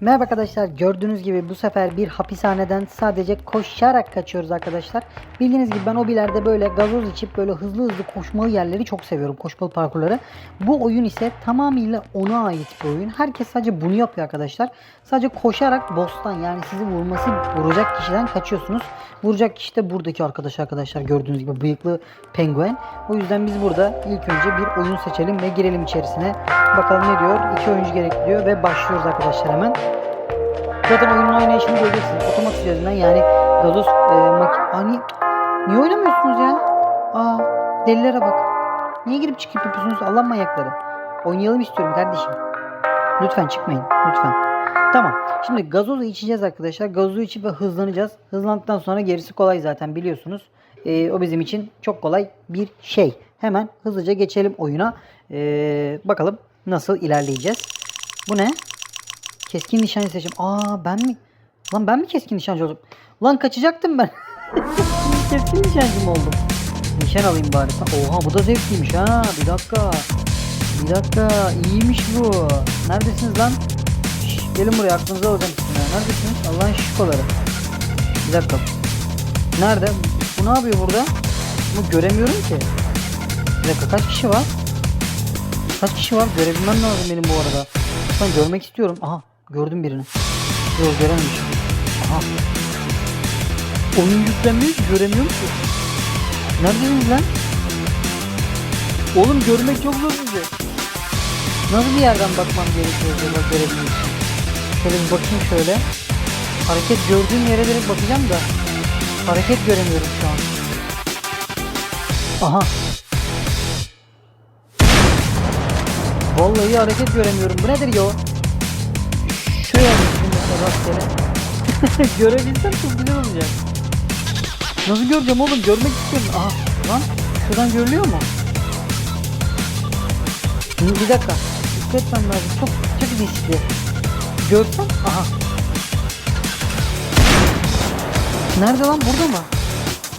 Merhaba arkadaşlar gördüğünüz gibi bu sefer bir hapishaneden sadece koşarak kaçıyoruz arkadaşlar. Bildiğiniz gibi ben hobilerde böyle gazoz içip böyle hızlı hızlı koşmalı yerleri çok seviyorum. Koşmalı parkurları. Bu oyun ise tamamıyla ona ait bir oyun. Herkes sadece bunu yapıyor arkadaşlar. Sadece koşarak boss'tan yani sizi vurması vuracak kişiden kaçıyorsunuz. Vuracak kişi de buradaki arkadaş arkadaşlar gördüğünüz gibi bıyıklı penguen. O yüzden biz burada ilk önce bir oyun seçelim ve girelim içerisine. Bakalım ne diyor? İki oyuncu gerekli diyor ve başlıyoruz arkadaşlar hemen. Zaten oyunun oynayışını göreceksiniz. Otomatik üzerinden yani gazoz e, Hani niye oynamıyorsunuz ya? Aa delilere bak. Niye girip çıkıp yapıyorsunuz Allah manyakları? Oynayalım istiyorum kardeşim. Lütfen çıkmayın. Lütfen. Tamam. Şimdi gazozu içeceğiz arkadaşlar. Gazozu içip ve hızlanacağız. Hızlandıktan sonra gerisi kolay zaten biliyorsunuz. Ee, o bizim için çok kolay bir şey. Hemen hızlıca geçelim oyuna. Ee, bakalım nasıl ilerleyeceğiz. Bu ne? Keskin nişancı seçim. Aa ben mi? Lan ben mi keskin nişancı oldum? Lan kaçacaktım ben. keskin nişancı mı oldum? Nişan alayım bari. Oha bu da zevkliymiş ha. Bir dakika. Bir dakika. iyiymiş bu. Neredesiniz lan? Şş, gelin buraya aklınıza ha. Neredesiniz? Allah'ın şişkoları. Bir dakika. Nerede? Bu ne yapıyor burada? Bunu göremiyorum ki. Bir dakika kaç kişi var? Kaç kişi var? Görebilmem lazım benim bu arada. Ben görmek istiyorum. Aha gördüm birini. Yok görememişim. Aha. Oyun yüklenmiyor ki göremiyorum ki. Neredesiniz lan? Oğlum görmek çok zor size. Nasıl bir yerden bakmam gerekiyor acaba görebilmek için? Şöyle bir bakayım şöyle. Hareket gördüğüm yere direkt bakacağım da. Hareket göremiyorum şu an. Aha. Vallahi hareket göremiyorum. Bu nedir ya? Şöyle yapayım mesela rastgele. Görebilsem çok güzel olacak. Nasıl göreceğim oğlum? Görmek istiyorum. Aha lan şuradan görülüyor mu? Bir dakika. Dikkat etmem lazım. Çok çok riskli. Görsem aha. Nerede lan? Burada mı?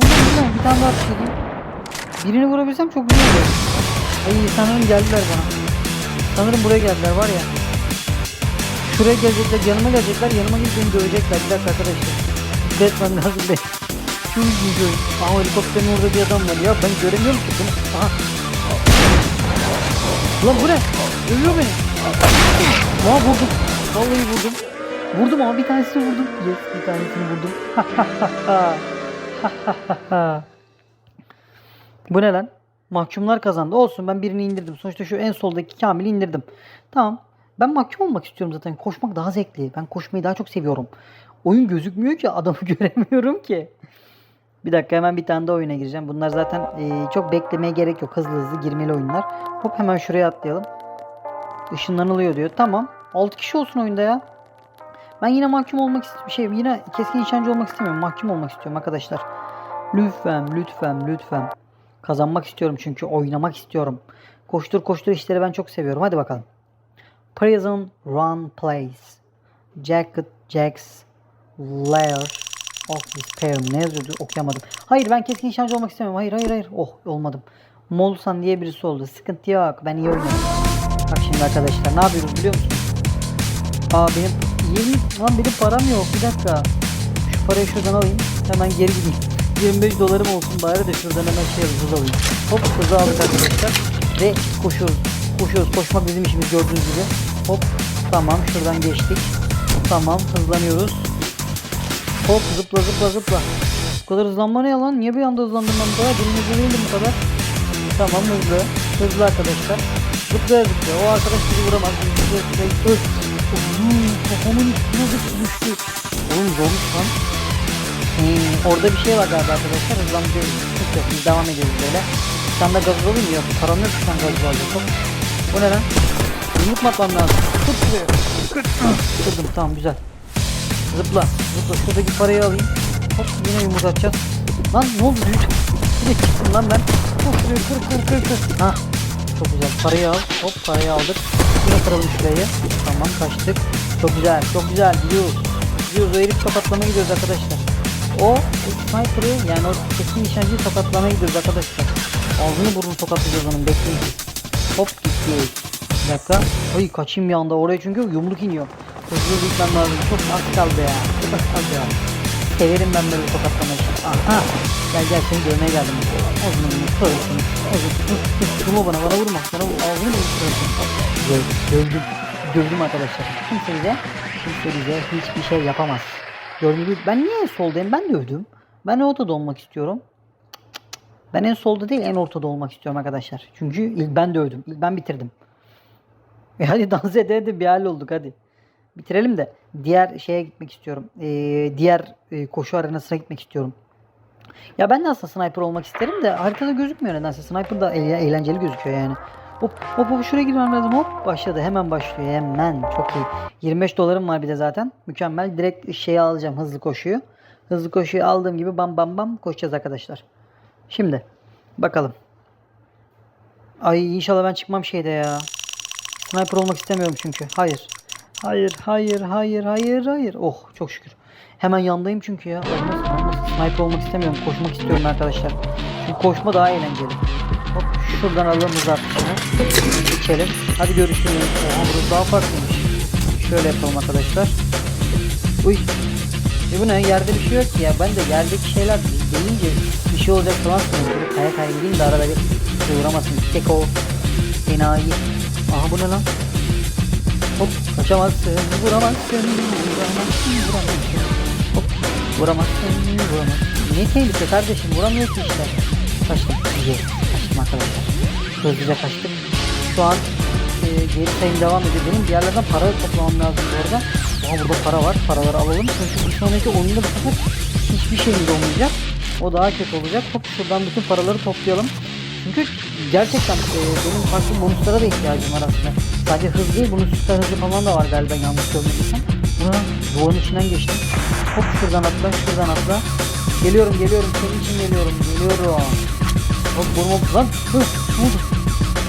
Burada burada. Bir tane daha düşüreyim. Birini vurabilsem çok güzel olur. Ay sanırım geldiler bana. Sanırım buraya geldiler var ya. Şuraya gelecekler, yanıma gelecekler, yanıma gelip beni dövecekler. Bir dakika arkadaşlar. Etmem lazım be. Şu yüzüyor. Aha helikopterin orada bir adam var. Ya ben göremiyorum ki bunu. Aha. Lan bu ne? Ölüyor beni. Aa vurdum. Vallahi vurdum. Vurdum ama bir tanesini vurdum. Yes bir tanesini vurdum. bu ne lan? Mahkumlar kazandı. Olsun ben birini indirdim. Sonuçta şu en soldaki Kamil'i indirdim. Tamam. Ben mahkum olmak istiyorum zaten. Koşmak daha zevkli. Ben koşmayı daha çok seviyorum. Oyun gözükmüyor ki adamı göremiyorum ki. Bir dakika hemen bir tane daha oyuna gireceğim. Bunlar zaten e, çok beklemeye gerek yok. Hızlı hızlı girmeli oyunlar. Hop hemen şuraya atlayalım. Işınlanılıyor diyor. Tamam. 6 kişi olsun oyunda ya. Ben yine mahkum olmak istiyorum. Şey yine keskin nişancı olmak istemiyorum. Mahkum olmak istiyorum arkadaşlar. Lütfen lütfen lütfen. Kazanmak istiyorum çünkü oynamak istiyorum. Koştur koştur işleri ben çok seviyorum. Hadi bakalım. Prison Run Place. Jacket Jacks Lair of Despair. Ne yazıyordu? Okuyamadım. Hayır ben keskin nişancı olmak istemiyorum. Hayır hayır hayır. Oh olmadım. Molsan diye birisi oldu. Sıkıntı yok. Ben iyi oynuyorum. Bak şimdi arkadaşlar ne yapıyoruz biliyor musunuz? Aa benim 20 lan benim param yok. Bir dakika. Şu parayı şuradan alayım. Hemen geri gideyim. 25 dolarım olsun bari de şuradan hemen şey hız alayım. Hop hızı aldık arkadaşlar. Ve koşuyoruz. Koşuyoruz. Koşmak bizim işimiz gördüğünüz gibi. Hop. Tamam şuradan geçtik. Tamam hızlanıyoruz. Hop zıpla zıpla zıpla. Bu kadar hızlanma ne ya lan? Niye bir anda hızlandım ben bu kadar? Hızlı değildim bu kadar. Tamam hızlı. Hızlı arkadaşlar. Zıplaya zıplaya. O arkadaş bizi vuramaz. Zıplaya zıplaya. Öf. Kafamın üstüne zıp düştü. Oğlum zormuş lan. Hmm, orada bir şey var galiba arkadaşlar. Hızlandırıyoruz. Hiç yok. Biz devam ediyoruz böyle. Şu anda gaz? Yok. Param yok. Şu an gaz. Hop. Bu ne lan? Yumruk atmam lazım? Tut şuraya. Kırdım. Tamam güzel. Zıpla. Zıpla. Şuradaki parayı alayım. Hop yine yumruk. Lan ne oldu? Büyük. Yine çıktım lan ben. Hop şuraya kır kır kır kır. Hah. Çok güzel. Parayı al. Hop parayı aldık. Yine kıralım şurayı. Tamam kaçtık. Çok güzel. Çok güzel. Gidiyoruz. Gidiyoruz. O herif tokatlamaya gidiyoruz arkadaşlar. O, o sniper'ı yani o kesin nişancıyı tokatlamaya gidiyoruz arkadaşlar. Ağzını burnunu tokatlayacağız onun. Bekleyin. Hop gitti. Bir dakika. Ay kaçayım bir anda oraya çünkü yumruk iniyor. Hızlı gitmem lazım. Çok az kaldı ya. Çok az kaldı ya. Severim ben böyle tokatlamayı. Aha. Gel gel seni dövmeye geldim. Ağzını bunu kırırsın. Ağzını Vurma bana bana vurma. Bana vur. Ağzını kırırsın. Döv, dövdüm. Dövdüm arkadaşlar. Kimse bize, kimse bize hiçbir şey yapamaz. Gördüğünüz ben niye en soldayım? Ben dövdüm. Ben ortada olmak istiyorum. Ben en solda değil en ortada olmak istiyorum arkadaşlar. Çünkü ilk ben dövdüm. İlk ben bitirdim. E hadi dans ede bir hal olduk hadi. Bitirelim de diğer şeye gitmek istiyorum. Ee, diğer e, koşu arenasına gitmek istiyorum. Ya ben de aslında sniper olmak isterim de haritada gözükmüyor nedense. Sniper da eğle- eğlenceli gözüküyor yani. Hop hop hop şuraya girmem lazım hop başladı hemen başlıyor hemen çok iyi. 25 dolarım var bir de zaten mükemmel direkt şeyi alacağım hızlı koşuyu. Hızlı koşuyu aldığım gibi bam bam bam koşacağız arkadaşlar. Şimdi bakalım. Ay inşallah ben çıkmam şeyde ya. Sniper olmak istemiyorum çünkü. Hayır. Hayır, hayır, hayır, hayır, hayır. Oh çok şükür. Hemen yandayım çünkü ya. Sniper olmak istemiyorum. Koşmak istiyorum arkadaşlar. Çünkü koşma daha eğlenceli. Hop şuradan alalım hız İçelim. Hadi görüşürüz. Oha burası daha farklıymış. Şöyle yapalım arkadaşlar. Uy. E bu ne? Yerde bir şey yok ki ya. Ben de yerdeki şeyler deyince bir şey olacak falan sanıyorum. Kaya kaya gideyim de arada bir şey uğramasın. Tek o. Enayi. Aha bu ne lan? Hop kaçamazsın, vuramazsın, vuramazsın, vuramazsın. Hop vuramazsın, vuramazsın. Niye tehlike kardeşim? Vuramıyorsun işte. Kaçtım. İyi. Kaçtım arkadaşlar. Hızlıca kaçtık. Şu an e, geri sayım devam ediyor. Benim bir yerlerden para toplamam lazım bu arada. Ama burada para var. Paraları alalım. Çünkü bir sonraki oyunda bu sefer hiçbir şeyimiz olmayacak. O daha kötü olacak. Hop şuradan bütün paraları toplayalım. Çünkü gerçekten e, benim farklı bonuslara da ihtiyacım var aslında. Sadece hız değil, bunun süper hızı falan da var galiba yanlış görmediysem. Buna duvarın içinden geçtim. Hop şuradan atla, şuradan atla. Geliyorum, geliyorum, senin için geliyorum, geliyorum. Hop vurma, lan, hı, ne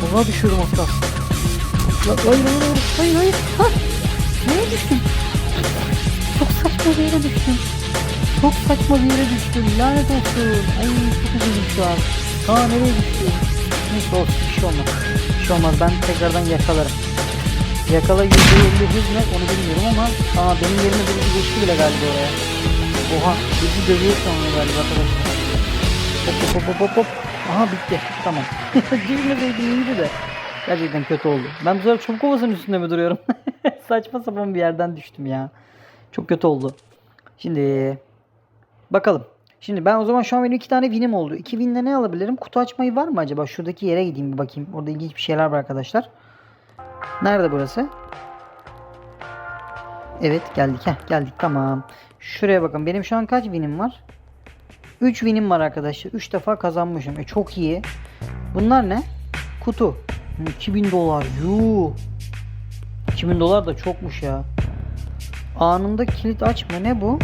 Vallahi düşüyorum. Lan, Hayır, hayır, hayır, hayır, hayır, ha, nereye düştüm? Çok saçma bir yere düştüm. Çok saçma bir yere düştüm, lanet olsun. Ay, çok üzüldüm şu an. Aa nereye düştüm? Neyse olsun bir şey olmaz. Bir şey olmaz ben tekrardan yakalarım. Yakala %50 hız ne onu bilmiyorum ama aa benim yerime birisi geçti bile galiba oraya. Oha bizi dövüyor sanıyor galiba arkadaşlar. Hop hop hop hop hop. Aha bitti. Tamam. Girmeseydim iyiydi de. Gerçekten kötü oldu. Ben bu sefer çubuk kovasının üstünde mi duruyorum? Saçma sapan bir yerden düştüm ya. Çok kötü oldu. Şimdi bakalım. Şimdi ben o zaman şu an benim iki tane winim oldu. İki winle ne alabilirim? Kutu açmayı var mı acaba? Şuradaki yere gideyim bir bakayım. Orada ilginç bir şeyler var arkadaşlar. Nerede burası? Evet geldik. Heh, geldik tamam. Şuraya bakın. Benim şu an kaç winim var? 3 winim var arkadaşlar. 3 defa kazanmışım. E çok iyi. Bunlar ne? Kutu. Hı, 2000 dolar. Yuu. 2000 dolar da çokmuş ya. Anında kilit açma. Ne bu?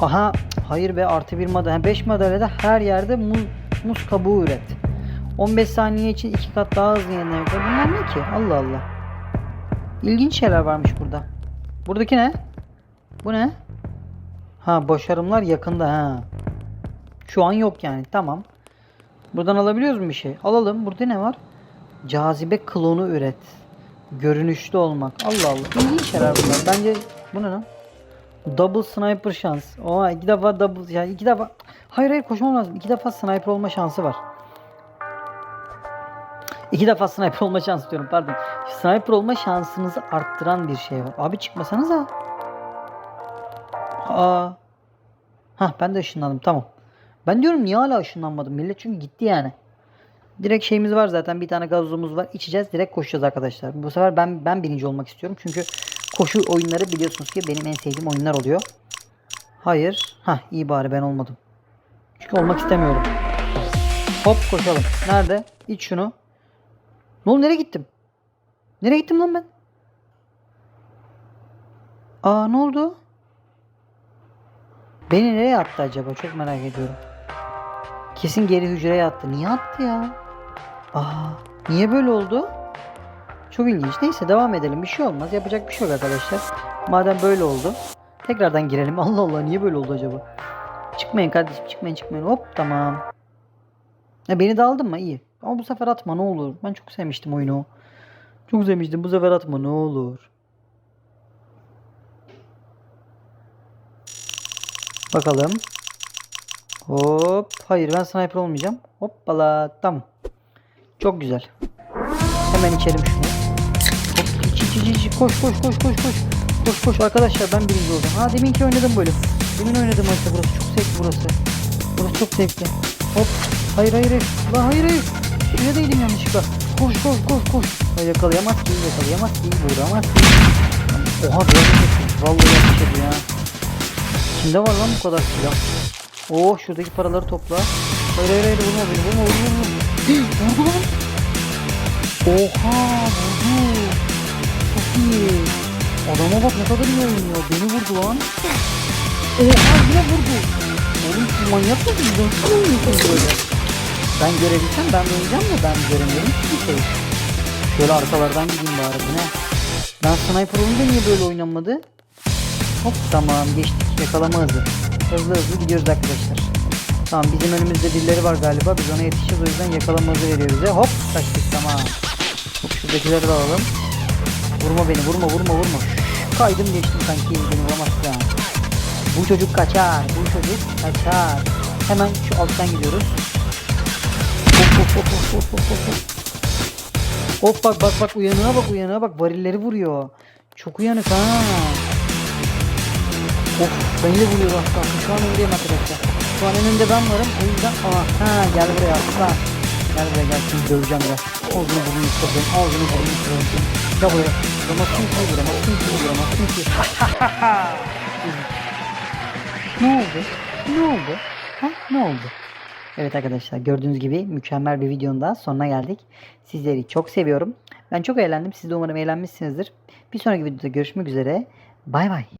Aha hayır be artı bir madalya. 5 madalyada her yerde muz, muz kabuğu üret. 15 saniye için iki kat daha hızlı yenilemek. Bunlar ne ki? Allah Allah. İlginç şeyler varmış burada. Buradaki ne? Bu ne? Ha başarımlar yakında ha. Şu an yok yani. Tamam. Buradan alabiliyoruz mu bir şey? Alalım. Burada ne var? Cazibe klonu üret. Görünüşlü olmak. Allah Allah. İlginç şeyler bunlar. Bence bu ne lan? Double sniper şans. Oha iki defa double yani iki defa hayır hayır koşmam lazım. İki defa sniper olma şansı var. İki defa sniper olma şansı diyorum pardon. Sniper olma şansınızı arttıran bir şey var. Abi çıkmasanız ha. Aa. Hah ben de ışınlandım tamam. Ben diyorum niye hala ışınlanmadım millet çünkü gitti yani. Direkt şeyimiz var zaten bir tane gazozumuz var. İçeceğiz direkt koşacağız arkadaşlar. Bu sefer ben ben birinci olmak istiyorum. Çünkü koşu oyunları biliyorsunuz ki benim en sevdiğim oyunlar oluyor. Hayır. Ha iyi bari ben olmadım. Çünkü olmak istemiyorum. Hop koşalım. Nerede? İç şunu. Ne oldu nereye gittim? Nereye gittim lan ben? Aa ne oldu? Beni nereye attı acaba? Çok merak ediyorum. Kesin geri hücreye attı. Niye attı ya? Aa, niye böyle oldu? Çok ilginç. Neyse devam edelim. Bir şey olmaz. Yapacak bir şey yok arkadaşlar. Madem böyle oldu. Tekrardan girelim. Allah Allah niye böyle oldu acaba? Çıkmayın kardeşim çıkmayın çıkmayın. Hop tamam. Ya beni de mı? İyi. Ama bu sefer atma ne olur. Ben çok sevmiştim oyunu. Çok sevmiştim. Bu sefer atma ne olur. Bakalım. Hop. Hayır ben sniper olmayacağım. Hoppala. Tamam. Çok güzel. Hemen içelim şunu. Hop. İç iç iç. Koş koş koş koş koş. Koş koş arkadaşlar ben birinci olacağım. Ha deminki oynadım böyle. Demin oynadım harita burası. Çok zevkli burası. Burası çok zevkli. Hop. Hayır hayır hayır. Lan hayır hayır. Şuraya değdim yanlışlıkla. Koş koş koş koş. Hayır yakalayamaz ki yakalayamaz ki vuramaz ki. Oha böyle Vallahi yapışırdı ya. Kimde var lan bu kadar silah? Oh şuradaki paraları topla. Hayır hayır vurma beni vurma vurma vurma. Hii, vurdu lan. Oha vurdu. Çok iyi. Adama bak ne kadar iyi oynuyor. Beni vurdu lan. Oha yine vurdu. Oğlum siz manyak mısınız? Nasıl oynuyorsunuz böyle? Ben görebilsem ben oynayacağım da ben göremiyorum ki bir şey. Şöyle arkalardan gideyim bari bu ne? Ben sniper olunca niye böyle oynanmadı? Hop tamam geçtik yakalama hızı. Hızlı hızlı gidiyoruz arkadaşlar. Tamam bizim önümüzde birileri var galiba. Biz ona yetişeceğiz o yüzden yakalama hızı veriyoruz ya. Hop kaçtık tamam. Şuradakileri de alalım. Vurma beni vurma vurma vurma. Kaydım geçtim sanki beni vuramazsın. Bu çocuk kaçar. Bu çocuk kaçar. Hemen şu alttan gidiyoruz. Hop hop hop hop hop hop hop. Hop bak bak bak uyanığa bak uyanığa bak varilleri vuruyor. Çok uyanık ha. Of beni de vuruyor bak şu an öndeyim arkadaşlar. Şu an önünde ben varım o yüzden aa ha gel buraya aslan. Gel buraya gel şimdi döveceğim ya. Ağzını burnunu kırdım ağzını burnunu kırdım. Gel buraya. Vuramazsın ki vuramazsın ki vuramazsın ki. ne oldu? Ne oldu? Ha ne oldu? Evet arkadaşlar gördüğünüz gibi mükemmel bir videonun daha sonuna geldik. Sizleri çok seviyorum. Ben çok eğlendim. Siz de umarım eğlenmişsinizdir. Bir sonraki videoda görüşmek üzere. Bay bay.